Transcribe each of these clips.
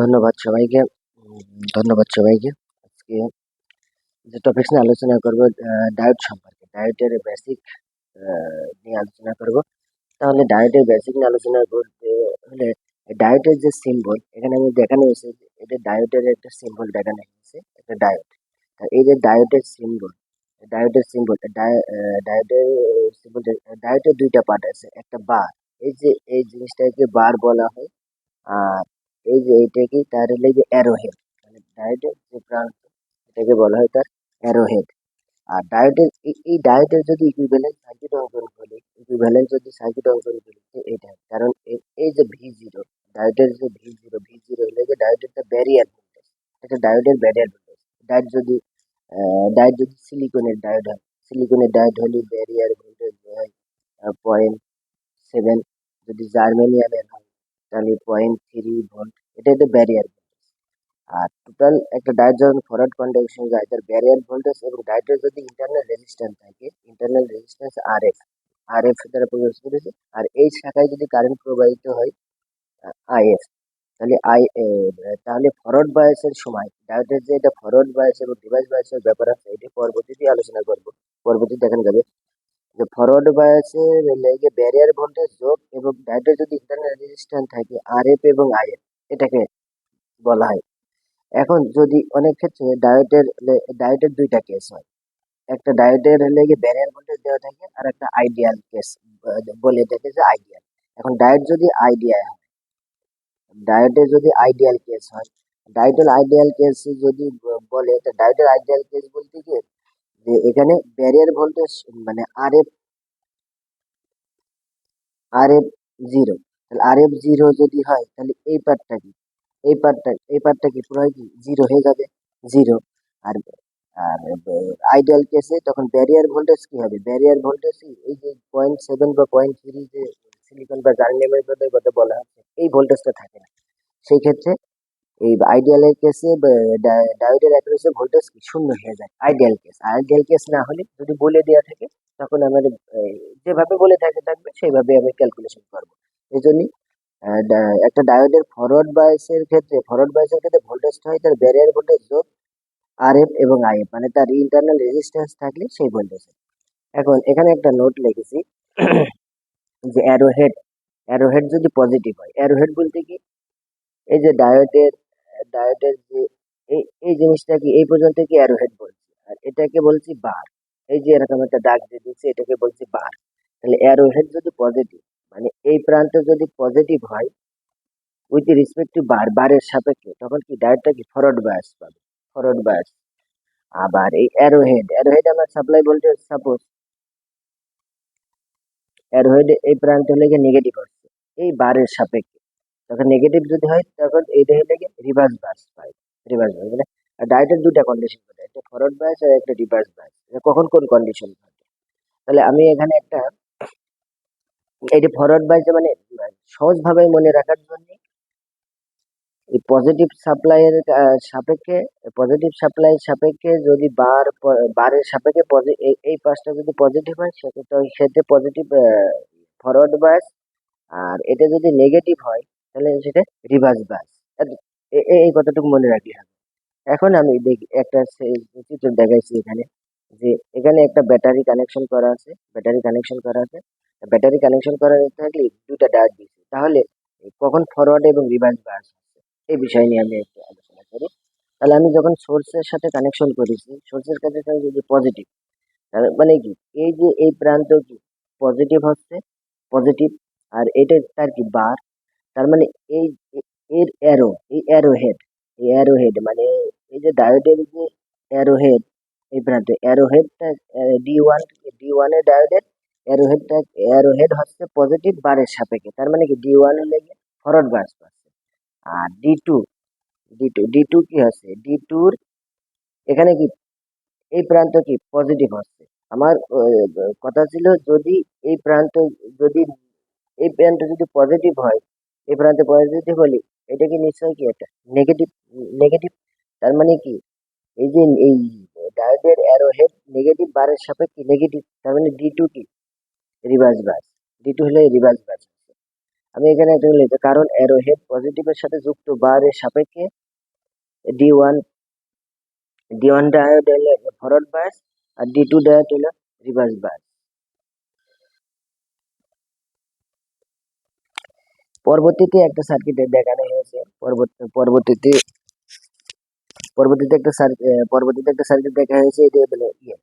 ধন্যবাদ সবাইকে। ধন্যবাদ সবাইকে। আজকে যে টপিক্স নিয়ে আলোচনা করব ডায়েট সম্পর্কে ডায়েটের বেসিক নিয়ে আলোচনা করব। তাহলে ডায়েটের বেসিক নিয়ে আলোচনা করতে হলে ডায়েটের যে সিম্বল এখানে আমি দেখানো হয়েছে এটা ডায়েটের একটা সিম্বল দেখানো হয়েছে, একটা ডায়েট এই যে ডায়েটের সিম্বল ডায়েটের সিম্বল ডায়েটের সিম্বল ডায়েটের দুইটা পার্ট আছে। একটা বার এই যে, এই জিনিসটাকে বার বলা হয়। আর এই যে এইটাকে তার হলে যে অ্যারোহেড মানে ডায়েটের যে প্রান্ত, এটাকে বলা হয় তার অ্যারোহেড আর ডায়েটের এই ডায়েটের যদি ইকুইভ্যালেন্ট সার্কিট অঙ্কন করি ইকুইভ্যালেন্ট যদি সার্কিট অঙ্কন করি এটা, কারণ এই যে ভি জিরো ডায়েটের যে ভি জিরো ভি জিরো হলে যে ডায়েটের একটা ব্যারিয়ার ভোল্টেজ এটা ডায়েটের ব্যারিয়ার ভোল্টেজ ডায়েট যদি ডায়েট যদি সিলিকনের ডায়েট হয় সিলিকনের ডায়েট হলে ব্যারিয়ার ভোল্টেজ হয় পয়েন্ট সেভেন যদি জার্মেনিয়ামের হয় তাহলে পয়েন্ট থ্রি ভোল্ট এটা একটা ব্যারিয়ার ভোল্টেজ আর টোটাল একটা ডায়েট যখন ফরওয়ার্ড কন্ডাকশন যায় তার ব্যারিয়ার ভোল্টেজ এবং ডায়েটের যদি ইন্টারনাল রেজিস্ট্যান্স থাকে internal resistance R F R F দ্বারা প্রকাশ করেছে আর এই শাখায় যদি কারেন্ট প্রবাহিত হয় আইএফ তাহলে আই তাহলে ফরওয়ার্ড বায়াসের সময় ডায়েটের যে এটা ফরওয়ার্ড বায়াস এবং ডিভাইস বায়াসের ব্যাপার আছে এটি পরবর্তীতে আলোচনা করব পরবর্তী দেখানো যাবে যে ফরওয়ার্ড বায়াসের লেগে ব্যারিয়ার ভোল্টেজ যোগ এবং ডায়োডের যদি ইন্টারনাল রেজিস্ট্যান্স থাকে আর এফ এবং আইএফ এটাকে বলা হয়। এখন যদি অনেক ক্ষেত্রে ডায়োডের ডায়োডের দুইটা কেস হয়। একটা ডায়োডের লেগে ব্যারিয়ার ভোল্টেজ দেওয়া থাকে, আর একটা আইডিয়াল কেস বলে থাকে যে আইডিয়াল এখন ডায়োড যদি আইডিয়াল হয় ডায়োডের যদি আইডিয়াল কেস হয় ডায়োডের আইডিয়াল কেস যদি বলে, তো ডায়োডের আইডিয়াল কেস বলতে কি? যে এখানে ব্যারিয়ার ভোল্টেজ মানে R F R F zero তাহলে আর এফ জিরো যদি হয়, তাহলে এই পার্টটা কি? এই পার্টটা এই পার্টটা কি? পুরো কি? জিরো হয়ে যাবে জিরো আর আর আইডিয়াল কেসে তখন ব্যারিয়ার ভোল্টেজ কি হবে? ব্যারিয়ার ভোল্টেজ এই যে পয়েন্ট সেভেন বা পয়েন্ট থ্রি যে সিলিকন বা জার্নিয়ামের কথা বলা হচ্ছে এই ভোল্টেজটা থাকে না। সেই ক্ষেত্রে এই আইডিয়ালের কেসে ডায়োডের অ্যাক্রোসে ভোল্টেজ শূন্য হয়ে যায়। আইডিয়াল কেস আইডিয়াল কেস না হলে যদি বলে দেওয়া থাকে, তখন আমাদের যেভাবে বলে থাকে, থাকবে, সেইভাবে আমি ক্যালকুলেশন করব। এই জন্যই একটা ডায়োডের ফরওয়ার্ড বায়াসের ক্ষেত্রে ফরওয়ার্ড বায়াসের ক্ষেত্রে ভোল্টেজটা হয় তার ব্যারিয়ার ভোল্টেজ যোগ আর এফ এবং আই এফ মানে তার ইন্টারনাল রেজিস্ট্যান্স থাকলে সেই ভোল্টেজ এখন এখানে একটা নোট লিখেছি, যে অ্যারোহেড অ্যারোহেড যদি পজিটিভ হয় অ্যারোহেড বলতে কি? এই যে ডায়োডের ডায়োডের যে এই এই জিনিসটা কি, এই পর্যন্ত কি অ্যারোহেড বলছি? আর এটাকে বলছি বার। এই যে এরকম একটা দাগ দিয়ে দিচ্ছি, এটাকে বলছি বার। তাহলে অ্যারোহেড যদি পজিটিভ মানে এই প্রান্ত যদি পজিটিভ হয় উইথ রিসপেক্ট টু বার, বারের সাপেক্ষে, তখন কি ডায়েটটা কি ফরওয়ার্ড বায়াস পাবে? ফরওয়ার্ড বায়াস আবার এই অ্যারোহেড অ্যারোহেড আমার সাপ্লাই ভোল্টেজ সাপোজ অ্যারোহেড এই প্রান্ত হলে গিয়ে নেগেটিভ হচ্ছে এই বারের সাপেক্ষে। তখন নেগেটিভ যদি হয় তখন এইটা হলে গিয়ে রিভার্স বাস পাই রিভার্স বাস মানে ডায়েটের দুটা কন্ডিশন থাকে একটা ফরওয়ার্ড বাস আর একটা রিভার্স বাস কখন কোন কন্ডিশন থাকে তাহলে আমি এখানে একটা এটি ফরওয়ার্ড বাস মানে সহজভাবে মনে রাখার জন্য এই পজিটিভ সাপ্লাইয়ের সাপেক্ষে পজিটিভ সাপ্লাই সাপেক্ষে যদি বার, বারের সাপেক্ষে এই পাশটা যদি পজিটিভ হয়, সেক্ষেত্রে সেক্ষেত্রে পজিটিভ ফরওয়ার্ড বাস আর এটা যদি নেগেটিভ হয় তাহলে সেটা রিভার্স বাস এই কথাটুকু মনে রাখলে হবে। এখন আমি দেখি, একটা চিত্র দেখাইছি এখানে যে এখানে একটা ব্যাটারি কানেকশন করা আছে ব্যাটারি কানেকশন করা আছে। ব্যাটারি কানেকশন করা থাকলে দুটা ডায়োড দিচ্ছে তাহলে কখন ফরওয়ার্ড এবং রিভার্স বাস এই বিষয় নিয়ে আমি একটু আলোচনা করি। তাহলে আমি যখন সোর্সের সাথে কানেকশন করেছি সোর্সের কাছে যদি পজিটিভ মানে কি? এই যে এই প্রান্ত কি? পজিটিভ হচ্ছে পজিটিভ আর এটা তার কি বার তার মানে এই, এর অ্যারো এই অ্যারো হেড এই অ্যারো হেড মানে এই যে ডায়োডের যে অ্যারো হেড এই প্রান্তে অ্যারো হেডটা ডি ওয়ান ডি ওয়ানের ডায়োডের অ্যারো হেডটা অ্যারো হেড হচ্ছে পজিটিভ বারের সাপেক্ষে, তার মানে কি ডি ওয়ান লেগে ফরওয়ার্ড বাস পাচ্ছে আর D two D two D two কি হচ্ছে? ডি টুর এখানে কি, এই প্রান্ত কি পজিটিভ হচ্ছে? আমার কথা ছিল যদি এই প্রান্ত যদি, এই প্রান্ত যদি পজিটিভ হয় এই প্রান্তে পজিটিভ হলে এটা কি নিশ্চয়ই কি একটা নেগেটিভ নেগেটিভ তার মানে কি? এই যে, এই ডায়োডের অ্যারো হেড নেগেটিভ বারের সাপেক্ষে নেগেটিভ তার মানে ডি টু কি রিভার্স বাস ডি টু হলে রিভার্স বাস আমি এখানে একটা লিখি কারণ অ্যারো হেড পজিটিভের সাথে যুক্ত, বারের সাপেক্ষে D one D one diode হলো ফরওয়ার্ড বায়াস আর ডি টু ডায়োড হলো রিভার্স বায়াস পরবর্তীতে একটা সার্কিট দেখানো হয়েছে। পরবর্তীতে পরবর্তীতে একটা সার্কিট পরবর্তীতে একটা সার্কিট দেখা হয়েছে, এটা বলে ইয়ে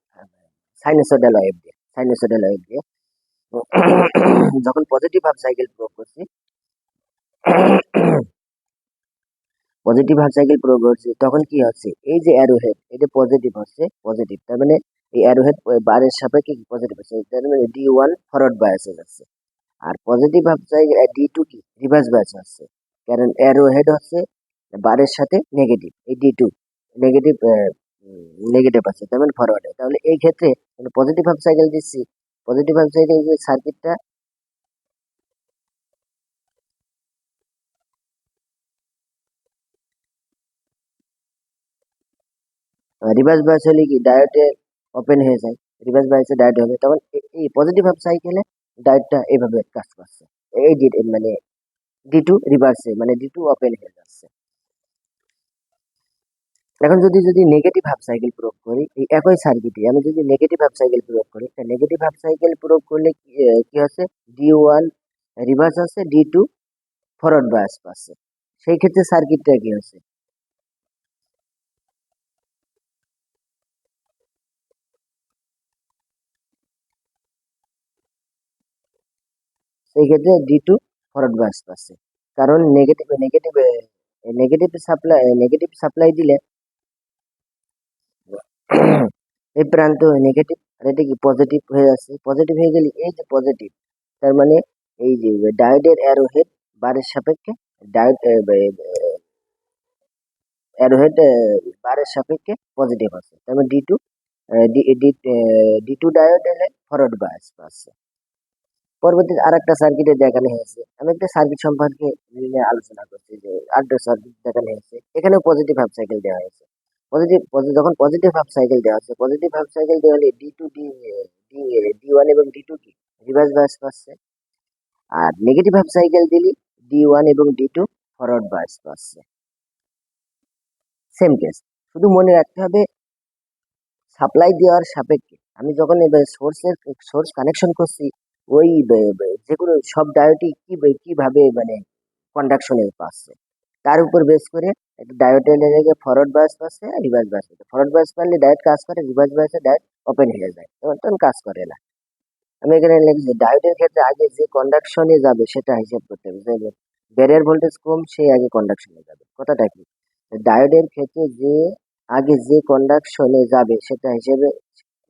সাইনোসোডাল ওয়েভ দিয়ে সাইনোসোডাল ওয়েভ দিয়ে। যখন পজিটিভ হাফ সাইকেল প্রয়োগ করছি পজিটিভ হাফ সাইকেল প্রয়োগ করছি, তখন কি হচ্ছে? এই যে অ্যারো হেড এটা পজিটিভ হচ্ছে পজিটিভ তার মানে এই অ্যারো হেড বারের সাপেক্ষে পজিটিভ হচ্ছে? তার মানে ডি ওয়ান ফরওয়ার্ড বায়াসে যাচ্ছে। আর positive half cycle D two কি? রিভার্স বায়াস হচ্ছে কারণ অ্যারো হেড হচ্ছে বারের সাথে নেগেটিভ এই ডি টু নেগেটিভ নেগেটিভ আছে, তার মানে ফরওয়ার্ডে তাহলে এই ক্ষেত্রে পজিটিভ হাফ সাইকেল দিচ্ছি। পজিটিভ হাফ সাইকেল যে সার্কিটটা রিভার্স বায়াস হলে কি ডায়োডে ওপেন হয়ে যায়? রিভার্স বায়াসে ডায়োড হবে। তখন এই পজিটিভ হাফ সাইকেলে ডায়োডটা এইভাবে কাজ করছে। এই ডি মানে ডি টু রিভার্সে মানে ডি টু ওপেন হয়ে যাচ্ছে। এখন যদি যদি নেগেটিভ হাফ সাইকেল প্রয়োগ করি, এই একই সার্কিটে আমি যদি নেগেটিভ হাফ সাইকেল প্রয়োগ করি, তা নেগেটিভ হাফ সাইকেল প্রয়োগ করলে কি হচ্ছে ডি ওয়ান রিভার্স আছে ডি টু ফরওয়ার্ড বায়াস পাচ্ছে। সেই ক্ষেত্রে সার্কিটটা কি হচ্ছে সেই ক্ষেত্রে ডি টু ফরওয়ার্ড বায়াস পাচ্ছে কারণ negative negative negative supply negative supply দিলে এই প্রান্ত নেগেটিভ আর এটা কি পজিটিভ হয়ে যাচ্ছে? পজিটিভ হয়ে গেলে এই যে পজিটিভ তার মানে এই যে ডায়োডের অ্যারো হেড বারের সাপেক্ষে, ডায়োড অ্যারো হেড বারের সাপেক্ষে পজিটিভ আছে। তার মানে D two D two diode এলে ফরওয়ার্ড বায়াস পাচ্ছে পরবর্তীতে আর একটা সার্কিটে দেখানো হয়েছে। আমি একটা সার্কিট সম্পর্কে আলোচনা করছি যে আরেকটা সার্কিট দেখানো হয়েছে। এখানে পজিটিভ হাফ সাইকেল দেওয়া হয়েছে। পজিটিভ যখন পজিটিভ হাফ সাইকেল দেওয়া হচ্ছে পজিটিভ হাফ সাইকেল দেওয়া হলে D two D D one এবং ডি টু কি রিভার্স বায়াস পাচ্ছে। আর নেগেটিভ হাফ সাইকেল দিলে ডি ওয়ান এবং ডি টু ফরওয়ার্ড বায়াস পাচ্ছে। সেম কেস শুধু মনে রাখতে হবে সাপ্লাই দেওয়ার সাপেক্ষে। আমি যখন এবার সোর্সের সোর্স কানেকশন করছি ওই যে কোনো সব ডায়োডই কি কীভাবে মানে কন্ডাকশনে পাচ্ছে তার উপর বেস করে একটা ডায়োডের লেগে ফরওয়ার্ড বায়াস পাচ্ছে আর রিভার্স বায়াস পাচ্ছে ফরওয়ার্ড বায়াস পারলে ডায়েট কাজ করে রিভার্স বায়াসে ডায়োড ওপেন হয়ে যায়। তখন কাজ করে না। আমি এখানে লিখেছি ডায়োডের ক্ষেত্রে আগে যে কন্ডাকশনে যাবে সেটা হিসাব করতে হবে। ব্যারিয়ার ভোল্টেজ কম সেই আগে কন্ডাকশনে যাবে। কথাটা কি? ডায়োডের ক্ষেত্রে যে, আগে যে কন্ডাকশনে যাবে সেটা হিসেবে,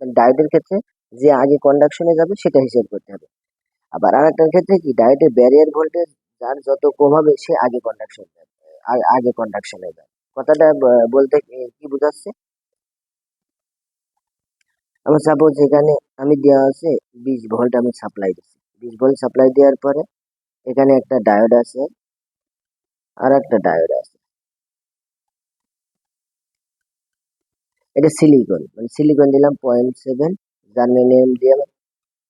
ডায়োডের ক্ষেত্রে যে আগে কন্ডাকশনে যাবে সেটা হিসেব করতে হবে। আবার আর একটার ক্ষেত্রে কি? ডায়োডের ব্যারিয়ার ভোল্টেজ যার যত কম হবে সে আগে কন্ডাকশন আগে কন্ডাকশনে যাবে কথাটা বলতে কি বোঝাচ্ছে? আমার সাপোজ এখানে আমি দেওয়া আছে বিশ ভোল্ট আমি সাপ্লাই দিচ্ছি। বিশ ভোল্ট সাপ্লাই দেওয়ার পরে এখানে একটা ডায়োড আছে, আর একটা ডায়োড আছে। এটা সিলিকন মানে সিলিকন দিলাম পয়েন্ট সেভেন জার্মেনিয়াম দিলাম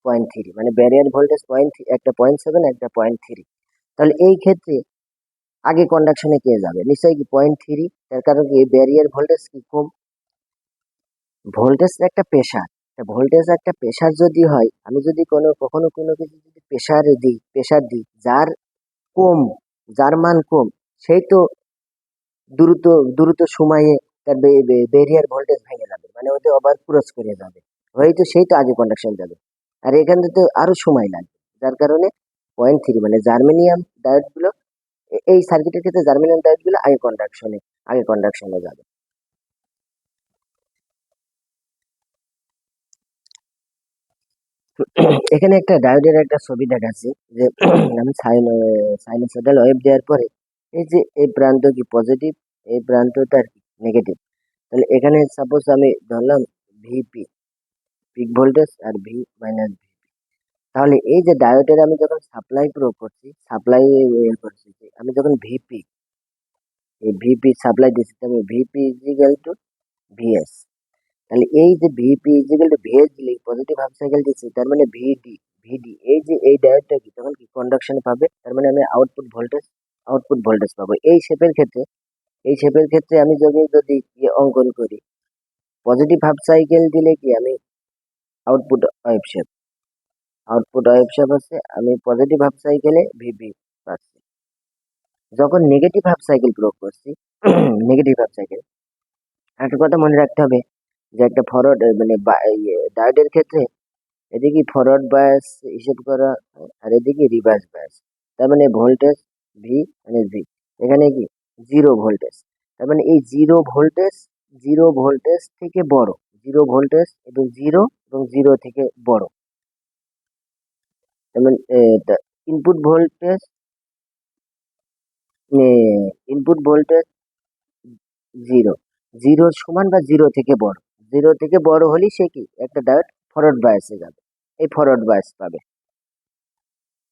পয়েন্ট থ্রি মানে ব্যারিয়ার ভোল্টেজ পয়েন্ট একটা পয়েন্ট সেভেন একটা পয়েন্ট থ্রি তাহলে এই ক্ষেত্রে আগে কন্ডাকশনে কে যাবে? নিশ্চয়ই কি পয়েন্ট থ্রি তার কারণ কি? ব্যারিয়ার ভোল্টেজ কি কম? ভোল্টেজ একটা প্রেশার ভোল্টেজ একটা প্রেশার যদি হয়, আমি যদি কোনো, কখনো কোনো কিছু যদি প্রেশারে দিই প্রেশার দিই, যার কম, যার মান কম, সেই তো দ্রুত দ্রুত সময়ে তার ব্যারিয়ার ভোল্টেজ ভেঙে যাবে মানে ওতে আবার ক্রস করে যাবে। হয়তো সেই তো আগে কন্ডাকশন যাবে। আর এখানে তো আরও সময় লাগবে যার কারণে পয়েন্ট থ্রি মানে জার্মেনিয়াম এ- এই সার্কিটের ক্ষেত্রে জার্মেনিয়াম ডায়োডগুলো আগে কন্ডাকশনে আগে কন্ডাকশনে যাবে। এখানে একটা ডায়োডের একটা ছবি দেখাচ্ছি যে আমি সাইন সাইনোসয়েডাল ওয়েভ দেওয়ার পরে, এই যে এই প্রান্ত কি পজিটিভ এই প্রান্তটা আর কি নেগেটিভ তাহলে এখানে সাপোজ আমি ধরলাম ভিপি পিক ভোল্টেজ আর ভি মাইনাস ভি তাহলে এই যে ডায়োডের আমি যখন সাপ্লাই প্রয়োগ করছি সাপ্লাই করছি আমি যখন ভিপি এই ভিপি সাপ্লাই দিচ্ছি আমি ভিপি ইজিক্যাল টু ভিএস তাহলে এই যে ভিপি ইজিক্যাল টু ভিএস দিলে পজিটিভ হাফ সাইকেল দিচ্ছি তার মানে ভিডি ভিডি এই যে এই ডায়োডটা কি, তখন কি কন্ডাকশন পাবে? তার মানে আমি আউটপুট ভোল্টেজ আউটপুট ভোল্টেজ পাবো। এই শেপের ক্ষেত্রে, এই শেপের ক্ষেত্রে আমি যদি যদি অঙ্কন করি পজিটিভ হাফ সাইকেল দিলে কি আমি আউটপুট শেপ আউটপুট শেপ আছে, আমি পজিটিভ হাফ সাইকেলে ভিপি পাচ্ছি। যখন নেগেটিভ হাফ সাইকেল প্রয়োগ করছি নেগেটিভ হাফ সাইকেল একটা কথা মনে রাখতে হবে যে একটা ফরওয়ার্ড মানে ডায়োডের ক্ষেত্রে এদিকে ফরওয়ার্ড বায়াস হিসেব করা, আর এদিকে রিভার্স বায়াস তার মানে ভোল্টেজ ভি মানে ভি এখানে কি? জিরো ভোল্টেজ তার মানে এই জিরো ভোল্টেজ জিরো ভোল্টেজ থেকে বড়। জিরো ভোল্টেজ এবং জিরো এবং জিরো থেকে বড়। তার মানে input voltage input voltage zero জিরোর সমান বা জিরো থেকে বড়। জিরো থেকে বড় হলেই সে কি? একটা ডায়োড ফরওয়ার্ড বায়াসে যাবে। এই ফরওয়ার্ড বায়াস পাবে।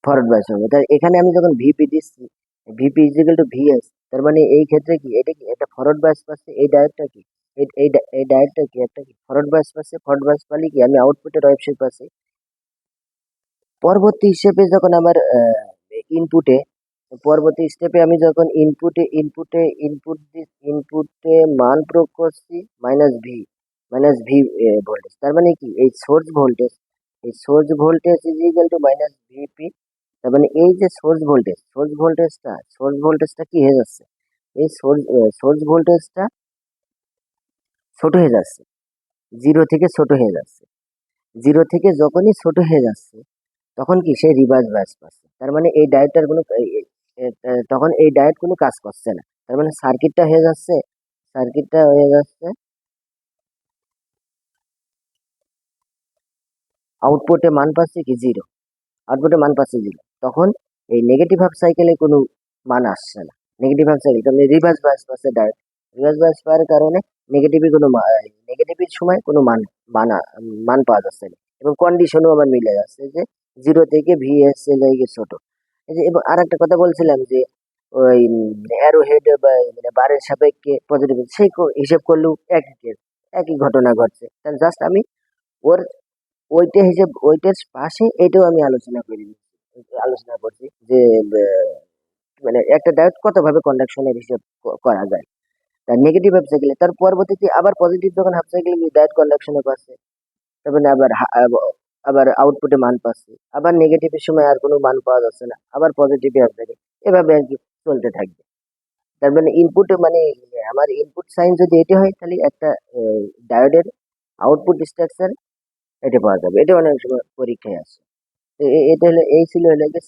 ফরওয়ার্ড বায়াস হবে। তাই এখানে আমি যখন ভিপি দিচ্ছি ভিপি ইজিক্যাল টু ভিএস তার মানে এই ক্ষেত্রে কি? এটা কি? একটা ফরওয়ার্ড বায়াস পাচ্ছে, এই ডায়োডটা কি? এই- এই ডা- এই ডায়োডটা কি একটা কি? ফরওয়ার্ড বায়াস পাচ্ছে ফরওয়ার্ড বায়াস পালে কি? আমি আউটপুটের ওয়েবসাইট পাচ্ছি পরবর্তী হিসেবে যখন আমার ইনপুটে পরবর্তী স্টেপে আমি যখন ইনপুটে ইনপুটে ইনপুট ইনপুটে মান প্রয়োগ করছি minus V minus V voltage তার মানে কি? এই সোর্স ভোল্টেজ এই source voltage is equal to minus VP তার মানে এই যে সোর্স ভোল্টেজ সোর্স ভোল্টেজটা সোর্স ভোল্টেজটা কি হয়ে যাচ্ছে? এই সোর্স সোর্স ভোল্টেজটা ছোট হয়ে যাচ্ছে। জিরো থেকে ছোট হয়ে যাচ্ছে। জিরো থেকে যখনই ছোট হয়ে যাচ্ছে, তখন কি সে রিভার্স ব্যাস পাচ্ছে তার মানে এই ডায়েটটার কোনো তখন এই ডায়েট কোনো কাজ করছে না। তার মানে সার্কিটটা হয়ে যাচ্ছে সার্কিটটা হয়ে যাচ্ছে আউটপুটে মান পাচ্ছে কি জিরো আউটপুটে মান পাচ্ছে জিরো তখন এই নেগেটিভ হাফ সাইকেলে কোনো মান আসছে না। নেগেটিভ হাফ সাইকেল তাহলে রিভার্স ব্যাস পাচ্ছে ডায়েট রিভার্স ব্যাস পাওয়ার কারণে নেগেটিভে কোনো নেগেটিভের সময় কোনো মান, মানা, মান পাওয়া যাচ্ছে না। এবং কন্ডিশনও আবার মিলে যাচ্ছে যে জিরো থেকে ভিএস এল ছোট। এই যে, এবং আর একটা কথা বলছিলাম যে, ওই অ্যারো হেড বা মানে বারের সাপেক্ষে পজিটিভ সেই হিসেব করলেও একই কেস একই ঘটনা ঘটছে। তাহলে জাস্ট আমি ওর, ওইটা হিসেব, ওইটার পাশে এটাও আমি আলোচনা করি আলোচনা করছি যে মানে একটা ডায়েট কতভাবে কন্ডাকশনের হিসেব করা যায়। নেগেটিভ হাফ তার পরবর্তীতে আবার পজিটিভ যখন হাফ ডায়েট কন্ডাকশনে পাচ্ছে তারপরে আবার আবার আউটপুটে মান পাচ্ছে। আবার নেগেটিভের সময় আর কোনো মান পাওয়া যাচ্ছে না। আবার পজিটিভে হাফ সাইকেল এভাবে আর কি চলতে থাকবে। তার মানে ইনপুটে মানে আমার ইনপুট সাইন যদি এটা হয়, তাহলে একটা ডায়োডের আউটপুট স্ট্রাকচার এটা পাওয়া যাবে। এটা অনেক সময় পরীক্ষায় আসে এটা হলো, এই ছিল হলো যে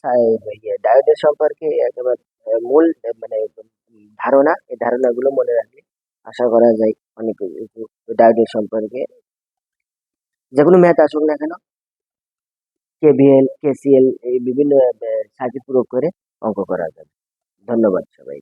ডায়োডের সম্পর্কে একেবারে মূল মানে ধারণা, এই ধারণাগুলো মনে রাখলে আশা করা যায় অনেক ডায়েটের সম্পর্কে যে কোনো ম্যাথ আসুক না কেন কেভিএল কেসিএল এই বিভিন্ন সার্কিট প্রয়োগ করে অঙ্ক করা যাবে। ধন্যবাদ সবাই